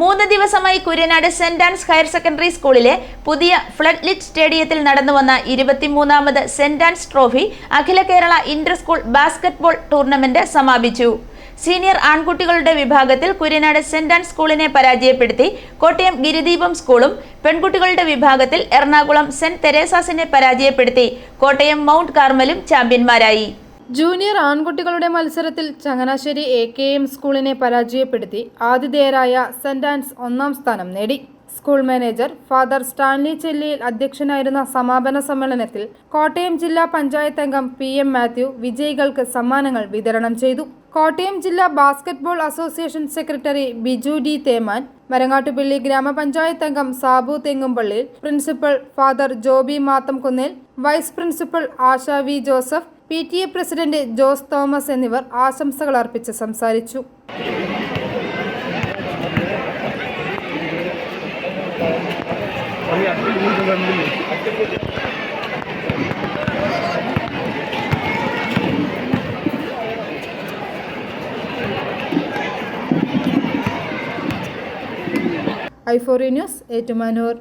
മൂന്ന് ദിവസമായി Kurianad saint Ann's higher secondary സ്കൂളിലെ പുതിയ ഫ്ലഡ് ലിറ്റ് സ്റ്റേഡിയത്തിൽ നടന്നുവന്ന ഇരുപത്തിമൂന്നാമത് സെന്റ് ആൻസ് ട്രോഫി അഖില Kerala inter school basketball tournament സമാപിച്ചു. സീനിയർ ആൺകുട്ടികളുടെ വിഭാഗത്തിൽ കുര്യനാട് സെന്റ് ആൻസ് സ്കൂളിനെ പരാജയപ്പെടുത്തി കോട്ടയം ഗിരിദീപം സ്കൂളും പെൺകുട്ടികളുടെ വിഭാഗത്തിൽ എറണാകുളം സെന്റ് തെരേസാസിനെ പരാജയപ്പെടുത്തി കോട്ടയം മൗണ്ട് കാർമലും ചാമ്പ്യന്മാരായി. ജൂനിയർ ആൺകുട്ടികളുടെ മത്സരത്തിൽ ചങ്ങനാശ്ശേരി എ കെ എം സ്കൂളിനെ പരാജയപ്പെടുത്തി ആതിഥേയരായ സെന്റ് ആൻസ് ഒന്നാം സ്ഥാനം നേടി. സ്കൂൾ മാനേജർ ഫാദർ സ്റ്റാൻലി ചെല്ലിയിൽ അധ്യക്ഷനായിരുന്ന സമാപന സമ്മേളനത്തിൽ കോട്ടയം ജില്ലാ പഞ്ചായത്ത് അംഗം പി എം മാത്യു വിജയികൾക്ക് സമ്മാനങ്ങൾ വിതരണം ചെയ്തു. കോട്ടയം ജില്ലാ basketball association secretary Biju D Theman Marangattupally ഗ്രാമപഞ്ചായത്ത് അംഗം Sabu Thengumpallil principal father Joby Mathamkunnil vice principal Asha V Joseph P T A president Jose Thomas എന്നിവർ ആശംസകൾ അർപ്പിച്ച് സംസാരിച്ചു. ഐഫോറി ന്യൂസ് ഏറ്റുമാനൂർ.